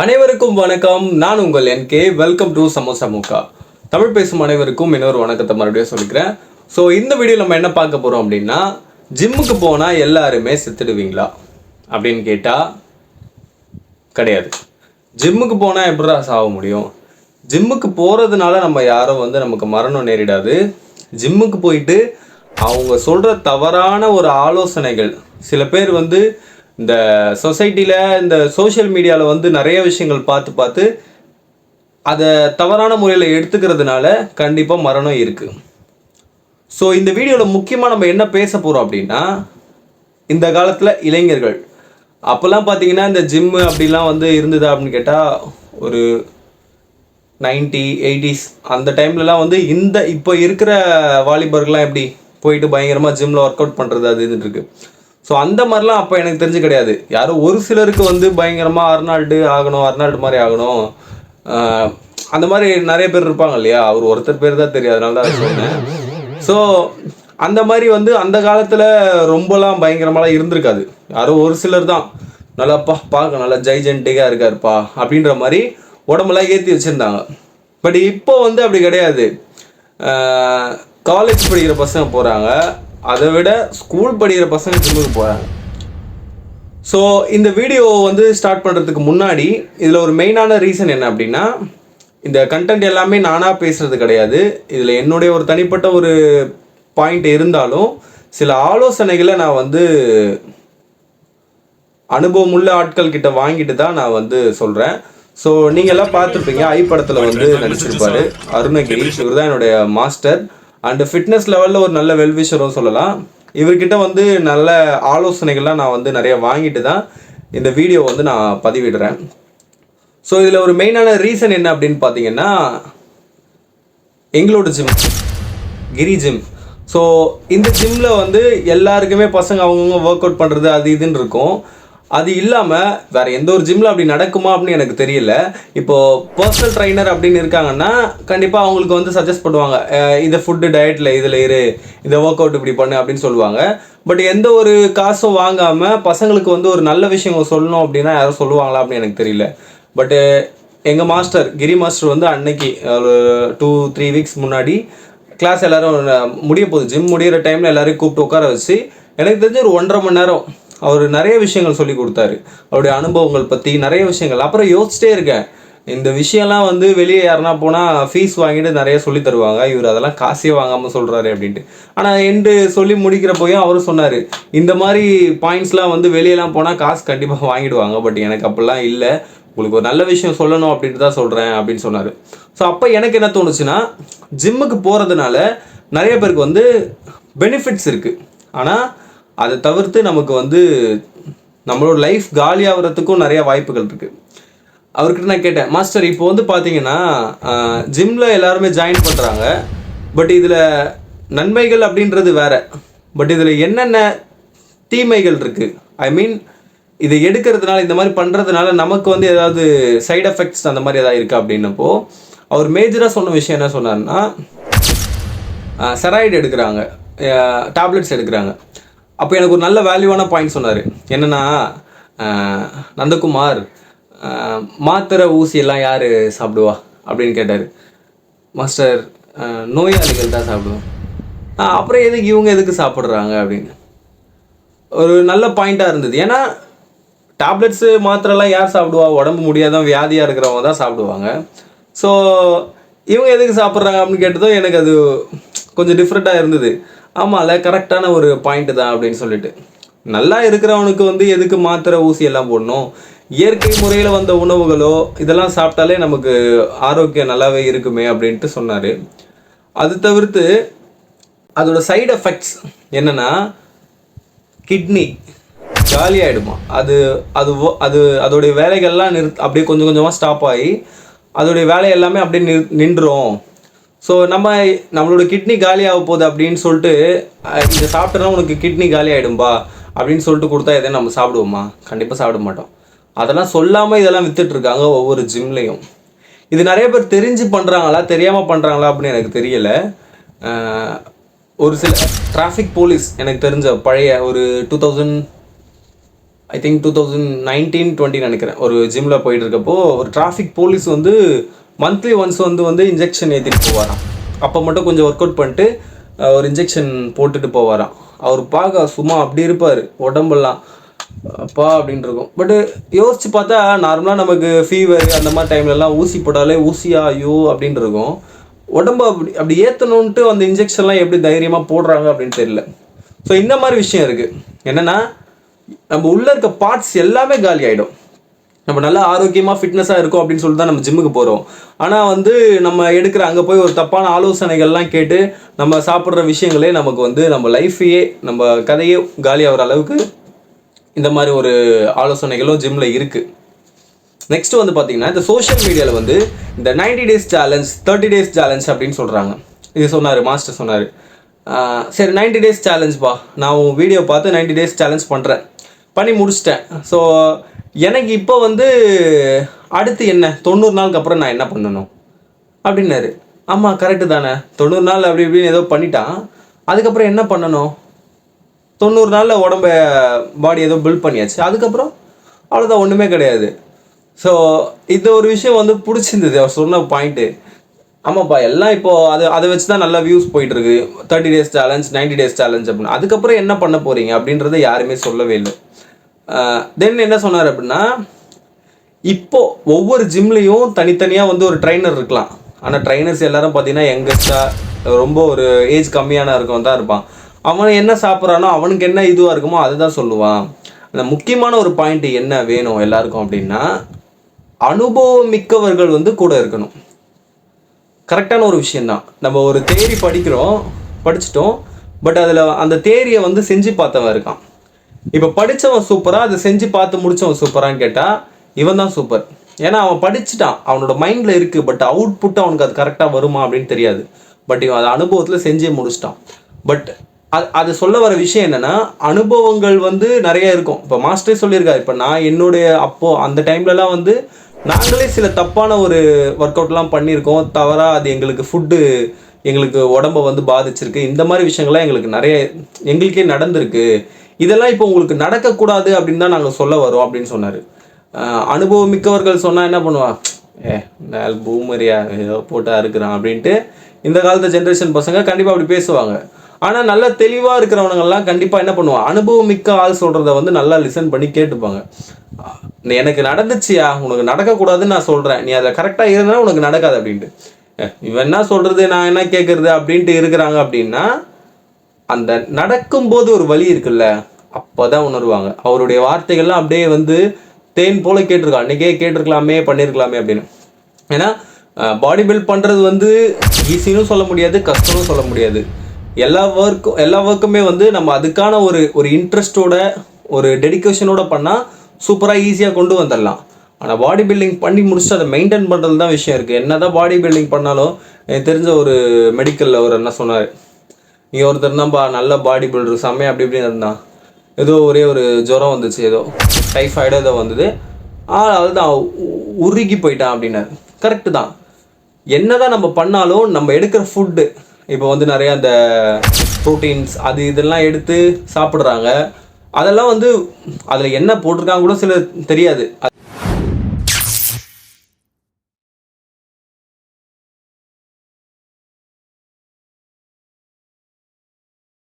அனைவருக்கும் வணக்கம். நான் உங்கள் N K. Welcome to samosa முக்கா தமிழ் பேசும் அனைவருக்கும் இன்னொரு வணக்கத்தை மறுபடியும் சொல்லிக்கிறேன். ஸோ இந்த வீடியோ நம்ம என்ன பார்க்க போகிறோம் அப்படின்னா ஜிம்முக்கு போனால் எல்லாருமே செத்துடுவீங்களா? அப்படின்னு கேட்டால் கிடையாது. ஜிம்முக்கு போனால் எப்படிடா சாக முடியும்? ஜிம்முக்கு போகிறதுனால நம்ம யாரும் வந்து நமக்கு மரணம் நேரிடாது. ஜிம்முக்கு போயிட்டு அவங்க சொல்கிற தவறான ஒரு ஆலோசனைகள் சில பேர் வந்து இந்த சொசைட்டியில் இந்த சோஷியல் மீடியாவில் வந்து நிறைய விஷயங்கள் பார்த்து பார்த்து அதை தவறான முறையில் எடுத்துக்கிறதுனால கண்டிப்பாக மரணம் இருக்குது ஸோ இந்த வீடியோவில் முக்கியமாக நம்ம என்ன பேச போகிறோம் அப்படின்னா இந்த காலத்தில் இளைஞர்கள். அப்போல்லாம் பார்த்தீங்கன்னா இந்த ஜிம்மு அப்படிலாம் வந்து இருந்ததா அப்படின்னு கேட்டால் ஒரு நைன்டி எயிட்டிஸ் அந்த டைம்லலாம் வந்து இந்த இப்போ இருக்கிற வாலிபர்கள்லாம் எப்படி போயிட்டு பயங்கரமாக ஜிம்மில் ஒர்க் அவுட் பண்ணுறது அது இதுன்னு ஸோ அந்த மாதிரிலாம் அப்போ எனக்கு தெரிஞ்சு கிடையாது. யாரும் ஒரு சிலருக்கு வந்து பயங்கரமாக அர்னால்டு ஆகணும் அர்னால்டு மாதிரி ஆகணும். அந்த மாதிரி நிறைய பேர் இருப்பாங்க இல்லையா? அவர் ஒருத்தர் பேர் தான் தெரியும் அதனால தான் சொன்னேன். ஸோ அந்த மாதிரி வந்து அந்த காலத்தில் ரொம்பலாம் பயங்கரமாலாம் இருந்திருக்காது. யாரோ ஒரு சிலர் தான். நல்லாப்பா பார்க்க நல்லா ஜைஜென்டிக்காக இருக்காருப்பா அப்படின்ற மாதிரி உடம்பெல்லாம் ஏற்றி வச்சுருந்தாங்க. பட் இப்போ வந்து அப்படி கிடையாது. காலேஜ் படிக்கிற பசங்க போகிறாங்க அதை விட ஸ்கூல் படிக்கிற பசங்க ஜிம்முக்கு போகிறாங்க ஸோ இந்த வீடியோ வந்து ஸ்டார்ட் பண்ணுறதுக்கு முன்னாடி இதில் ஒரு மெயினான ரீசன் என்ன அப்படின்னா இந்த கண்டென்ட் எல்லாமே நானாக பேசுகிறது கிடையாது. இதில் என்னுடைய ஒரு தனிப்பட்ட ஒரு பாயிண்ட் இருந்தாலும் சில ஆலோசனைகளை நான் வந்து அனுபவம் உள்ள ஆட்கள் கிட்ட வாங்கிட்டு தான் நான் வந்து சொல்கிறேன் ஸோ நீங்கள் எல்லாம் பார்த்துருப்பீங்க ஐ படத்தில் வந்து நடிச்சிருப்பாரு. அருணகிரி இவர் தான் என்னுடைய மாஸ்டர் அண்டு ஃபிட்னஸ் லெவலில் ஒரு நல்ல வெல்விஷரும் சொல்லலாம். இவர்கிட்ட வந்து நல்ல ஆலோசனைகள்லாம் நான் வந்து நிறைய வாங்கிட்டு தான் இந்த வீடியோ வந்து நான் பதிவிடுறேன். ஸோ இதில் ஒரு மெயினான ரீசன் என்ன அப்படின்னு பார்த்தீங்கன்னா எங்களோட ஜிம் கிரி ஜிம் ஸோ இந்த ஜிம்மில் வந்து எல்லாருக்குமே பசங்க அவங்கவுங்க ஒர்க் அவுட் பண்ணுறது அது இதுன்னு இருக்கும். அது இல்லாமல் வேற எந்த ஒரு ஜிம்மில் அப்படி நடக்குமா அப்படின்னு எனக்கு தெரியல. இப்போ பர்சனல் ட்ரைனர் அப்படின்னு இருக்காங்கன்னா கண்டிப்பாக அவங்களுக்கு வந்து சஜஸ்ட் பண்ணுவாங்க இதை இந்த ஃபுட்டு டயட்டில் இதில் இரு இதை ஒர்க் அவுட் இப்படி பண்ணு அப்படின்னு சொல்லுவாங்க. பட் எந்த ஒரு காசும் வாங்காமல் பசங்களுக்கு வந்து ஒரு நல்ல விஷயம் சொல்லணும் அப்படின்னா யாரும் சொல்லுவாங்களா அப்படின்னு எனக்கு தெரியல. பட்டு எங்கள் மாஸ்டர் கிரி மாஸ்டர் வந்து அன்னைக்கு ஒரு டூ த்ரீ வீக்ஸ் முன்னாடி கிளாஸ் எல்லோரும் முடிய போகுது. ஜிம் முடியிற டைமில் எல்லாரையும் கூப்பிட்டு உட்கார வச்சு எனக்கு தெரிஞ்ச ஒரு ஒன்றரை மணி நேரம் அவர் நிறைய விஷயங்கள் சொல்லி கொடுத்தாரு. அவருடைய அனுபவங்கள் பற்றி நிறைய விஷயங்கள். அப்புறம் யோசிச்சிட்டே இருக்கேன். இந்த விஷயம்லாம் வந்து வெளியே யாருனா போனால் ஃபீஸ் வாங்கிட்டு நிறைய சொல்லி தருவாங்க. இவர் அதெல்லாம் காசே வாங்காமல் சொல்கிறாரு அப்படின்ட்டு. ஆனால் என்று சொல்லி முடிக்கிறப்போயும் அவரும் சொன்னார் இந்த மாதிரி பாயிண்ட்ஸ்லாம் வந்து வெளியெல்லாம் போனால் காசு கண்டிப்பாக வாங்கிடுவாங்க. பட் எனக்கு அப்படிலாம் இல்லை. உங்களுக்கு ஒரு நல்ல விஷயம் சொல்லணும் அப்படின்ட்டு தான் சொல்கிறேன் அப்படின்னு சொன்னார். ஸோ அப்போ எனக்கு என்ன தோணுச்சுன்னா ஜிம்முக்கு போகிறதுனால நிறைய பேருக்கு வந்து பெனிஃபிட்ஸ் இருக்குது ஆனால் அதை தவிர்த்து நமக்கு வந்து நம்மளோட லைஃப் காலியாகிறதுக்கும் நிறைய வாய்ப்புகள் இருக்குது அவர்கிட்ட நான் கேட்டேன் மாஸ்டர் இப்போ வந்து பார்த்தீங்கன்னா ஜிம்மில் எல்லாருமே ஜாயின் பண்ணுறாங்க பட் இதில் நன்மைகள் அப்படின்றது வேற. பட் இதில் என்னென்ன தீமைகள் இருக்குது ஐ மீன் இதை எடுக்கிறதுனால இந்த மாதிரி பண்ணுறதுனால நமக்கு வந்து ஏதாவது சைடு எஃபெக்ட்ஸ் அந்த மாதிரி ஏதாவது இருக்கா அப்படின்னப்போ அவர் மேஜராக சொன்ன விஷயம் என்ன சொன்னார்னா செராய்டு எடுக்கிறாங்க. டேப்லெட்ஸ் எடுக்கிறாங்க. அப்போ எனக்கு ஒரு நல்ல வேல்யூவான பாயிண்ட் சொன்னார். என்னன்னா நந்தகுமார் மாத்திரை ஊசியெல்லாம் யார் சாப்பிடுவா? அப்படின்னு கேட்டார். மாஸ்டர் நோயாளிகள் தான் சாப்பிடுவோம். அப்புறம் எதுக்கு இவங்க எதுக்கு சாப்பிட்றாங்க அப்படின்னு. ஒரு நல்ல பாயிண்ட்டாக இருந்தது. ஏன்னா டேப்லெட்ஸு மாத்திரைலாம் யார் சாப்பிடுவா? உடம்பு முடியாதவன் வியாதியாக இருக்கிறவங்க தான் சாப்பிடுவாங்க. ஸோ இவங்க எதுக்கு சாப்பிட்றாங்க அப்படின்னு கேட்டதும் எனக்கு அது கொஞ்சம் டிஃப்ரெண்ட்டாக இருந்தது. ஆமாம்ல கரெக்டான ஒரு பாயிண்ட்டு தான் அப்படின்னு சொல்லிட்டு. நல்லா இருக்கிறவனுக்கு வந்து எதுக்கு மாத்திரை ஊசி எல்லாம் போடணும்? இயற்கை முறையில் வந்த உணவுகளோ இதெல்லாம் சாப்பிட்டாலே நமக்கு ஆரோக்கியம் நல்லாவே இருக்குமே அப்படின்ட்டு சொன்னார். அது தவிர்த்து அதோட சைடு எஃபெக்ட்ஸ் என்னென்னா கிட்னி காலி ஆகிடுமா அது அது அது அதோடைய வேலைகள்லாம் நிறு அப்படியே கொஞ்சம் கொஞ்சமாக ஸ்டாப் ஆகி அதோடைய வேலை எல்லாமே அப்படியே நின் நின்றுரும். ஸோ நம்ம நம்மளோட கிட்னி காலி ஆக போகுது அப்படின்னு சொல்லிட்டு அஹ், இதை உனக்கு கிட்னி காலி ஆகிடும்பா அப்படின்னு சொல்லிட்டு கொடுத்தா எதையும் நம்ம சாப்பிடுவோமா? கண்டிப்பாக சாப்பிட மாட்டோம். அதெல்லாம் சொல்லாமல் இதெல்லாம் விற்றுட்ருக்காங்க ஒவ்வொரு ஜிம்லேயும். இது நிறைய பேர் தெரிஞ்சு பண்ணுறாங்களா தெரியாமல் பண்ணுறாங்களா அப்படின்னு எனக்கு தெரியல. ஒரு சில டிராஃபிக் போலீஸ் எனக்கு தெரிஞ்ச பழைய ஒரு two thousand I think two thousand nineteen twenty நினைக்கிறேன். ஒரு ஜிம்மில் போயிட்டு இருக்கப்போ ஒரு டிராஃபிக் போலீஸ் வந்து மந்த்லி ஒன்ஸ் வந்து வந்து இன்ஜெக்ஷன் ஏற்றிட்டு போவாராம். அப்போ மட்டும் கொஞ்சம் ஒர்க் அவுட் பண்ணிட்டு ஒரு இன்ஜெக்ஷன் போட்டுட்டு போவாராம். அவர் பார்க்க சும்மா அப்படி இருப்பார். உடம்பெல்லாம் அப்பா அப்படின்னு இருக்கும். பட்டு யோசிச்சு பார்த்தா நார்மலாக நமக்கு ஃபீவர் அந்த மாதிரி டைம்லலாம் ஊசி போட்டாலே ஊசியா ஐயோ அப்படின்னு இருக்கும். உடம்பு அப்படி அப்படி ஏற்றணுன்ட்டு அந்த இன்ஜெக்ஷன்லாம் எப்படி தைரியமாக போடுறாங்க அப்படின்னு தெரியல. ஸோ இந்த மாதிரி விஷயம் இருக்குது என்னென்னா நம்ம உள்ளே இருக்க பார்ட்ஸ் எல்லாமே காலி ஆகிடும் நம்ம நல்லா ஆரோக்கியமாக ஃபிட்னஸாக இருக்கும் அப்படின்னு சொல்லிட்டு தான் நம்ம ஜிம்முக்கு போகிறோம் ஆனால் வந்து நம்ம எடுக்கிற அங்கே போய் ஒரு தப்பான ஆலோசனைகள்லாம் கேட்டு நம்ம சாப்பிட்ற விஷயங்களே நமக்கு வந்து நம்ம லைஃபையே நம்ம கதையே காலியாகிற அளவுக்கு இந்த மாதிரி ஒரு ஆலோசனைகளும் ஜிம்மில் இருக்குது நெக்ஸ்ட் வந்து பார்த்தீங்கன்னா இந்த சோஷியல் மீடியாவில் வந்து இந்த 90 days challenge thirty days challenge அப்படின்னு சொல்கிறாங்க இது சொன்னார் மாஸ்டர் சொன்னார். சரி 90 டேஸ் சேலஞ்ச்பா நான் உன் வீடியோ பார்த்து 90 டேஸ் சேலஞ்ச் பண்ணுறேன் பண்ணி முடிச்சிட்டேன். ஸோ எனக்கு இப்போ வந்து அடுத்து என்ன? தொண்ணூறு நாளுக்கு அப்புறம் நான் என்ன பண்ணணும்? அப்படின்னாரு. ஆமாம் கரெக்டு தானே. தொண்ணூறு நாள் அப்படி இப்படின்னு ஏதோ பண்ணிட்டான். அதுக்கப்புறம் என்ன பண்ணணும்? தொண்ணூறு நாளில் உடம்ப பாடி ஏதோ பில்ட் பண்ணியாச்சு. அதுக்கப்புறம் அவ்வளோதான் ஒன்றுமே கிடையாது. ஸோ இந்த ஒரு விஷயம் வந்து பிடிச்சிருந்தது. அவர் சொன்ன பாயிண்ட்டு ஆமாப்பா எல்லாம் இப்போது அது அதை வச்சு தான் நல்லா வியூஸ் போயிட்டுருக்கு. Thirty days challenge 90 days challenge அப்படின்னு. அதுக்கப்புறம் என்ன பண்ண போகிறீங்க அப்படின்றத யாருமே சொல்லவே இல்லை. தென் என்ன சொன்னார் அப்படின்னா இப்போ ஒவ்வொரு ஜிம்லேயும் தனித்தனியாக வந்து ஒரு ட்ரைனர் இருக்கலாம். ஆனால் ட்ரைனர்ஸ் எல்லாரும் பார்த்தீங்கன்னா யங்கஸ்டாக ரொம்ப ஒரு ஏஜ் கம்மியான இருக்கவன் தான் இருப்பான். அவன் என்ன சாப்பிட்றானோ அவனுக்கு என்ன இதுவாக இருக்குமோ அதுதான் சொல்லுவான். அந்த முக்கியமான ஒரு பாயிண்ட் என்ன வேணும் எல்லாருக்கும் அப்படின்னா அனுபவம் மிக்கவர்கள் வந்து கூட இருக்கணும். கரெக்டான ஒரு விஷயந்தான் நம்ம ஒரு தேரி படிக்கிறோம் படிச்சிட்டோம் பட் அதில் அந்த தேரியை வந்து செஞ்சு பார்த்தவன் இருக்கான். இப்போ படித்தவன் சூப்பராக அதை செஞ்சு பார்த்து முடிச்சவன் சூப்பரான்னு கேட்டால் இவன் தான் சூப்பர் ஏன்னா அவன் படிச்சுட்டான். அவனோட மைண்டில் இருக்குது பட் அவுட்புட் அவனுக்கு அது கரெக்டாக வருமா அப்படின்னு தெரியாது. பட் இவன் அதை அனுபவத்தில் செஞ்சே முடிச்சிட்டான். பட் அது அது சொல்ல வர விஷயம் என்னென்னா அனுபவங்கள் வந்து நிறைய இருக்கும். இப்போ மாஸ்டரே சொல்லியிருக்காரு. இப்போ நான் என்னுடைய அப்போ அந்த டைம்லலாம் வந்து நாங்களே சில தப்பான ஒரு ஒர்க் அவுட்லாம் பண்ணியிருக்கோம். தவறாக அது எங்களுக்கு ஃபுட்டு எங்களுக்கு உடம்ப வந்து பாதிச்சிருக்கு. இந்த மாதிரி விஷயங்கள்லாம் எங்களுக்கு நிறைய எங்களுக்கே நடந்திருக்கு. இதெல்லாம் இப்போ உங்களுக்கு நடக்கக்கூடாது அப்படின்னு தான் நாங்கள் சொல்ல வரோம் அப்படின்னு சொன்னார். அனுபவம் மிக்கவர்கள் சொன்னால் என்ன பண்ணுவா? ஏ நாள் பூமரியா ஏதோ போட்டா இருக்கிறான் அப்படின்ட்டு இந்த காலத்து ஜென்ரேஷன் பசங்க கண்டிப்பாக அப்படி பேசுவாங்க. ஆனால் நல்ல தெளிவாக இருக்கிறவனுங்கெல்லாம் கண்டிப்பாக என்ன பண்ணுவான் அனுபவம் மிக்க ஆள் சொல்கிறத வந்து நல்லா லிசன் பண்ணி கேட்டுப்பாங்க. எனக்கு நடந்துச்சியா? உனக்கு நடக்கக்கூடாதுன்னு நான் சொல்கிறேன் நீ அதில் கரெக்டாக இருந்தால் உனக்கு நடக்காது அப்படின்ட்டு. இவன் என்ன சொல்கிறது நான் என்ன கேட்குறது அப்படின்ட்டு இருக்கிறாங்க அப்படின்னா அந்த நடக்கும்போது ஒரு வழி இருக்குல்ல? அப்போ தான் உணர்வாங்க. அவருடைய வார்த்தைகள்லாம் அப்படியே வந்து தேன் போல கேட்டிருக்கான் அன்றைக்கே கேட்டிருக்கலாமே பண்ணியிருக்கலாமே அப்படின்னு. ஏன்னா பாடி பில்ட் பண்ணுறது வந்து ஈஸின்னு சொல்ல முடியாது கஷ்டம்னு சொல்ல முடியாது. எல்லா ஒர்க்கும் எல்லா ஒர்க்குமே வந்து நம்ம அதுக்கான ஒரு ஒரு இன்ட்ரெஸ்டோட ஒரு டெடிக்கேஷனோட பண்ணால் சூப்பராக ஈஸியாக கொண்டு வந்துடலாம். ஆனால் பாடி பில்டிங் பண்ணி முடிச்சுட்டு அதை மெயின்டைன் பண்ணுறது தான் விஷயம் இருக்குது என்ன தான் பாடி பில்டிங் பண்ணாலும் எனக்கு தெரிஞ்ச ஒரு மெடிக்கலில் ஒரு என்ன சொன்னார். நீ ஒருத்தர் தான்ப்பா நல்ல பாடி பில்டர் செம்மையாக அப்படி இப்படின்னு இருந்தான். ஏதோ ஒரே ஒரு ஜுரம் வந்துச்சு ஏதோ டைஃபாய்டு ஏதோ வந்தது. அதுதான் உருகி போயிட்டான் அப்படின்னாரு கரெக்டு தான். என்னதான் நம்ம பண்ணாலும் நம்ம எடுக்கிற ஃபுட்டு இப்போ வந்து நிறைய அந்த ப்ரோட்டீன்ஸ் அது இதெல்லாம் எடுத்து சாப்பிட்றாங்க. அதெல்லாம் வந்து அதில் என்ன போட்டிருக்காங்க கூட சில தெரியாது.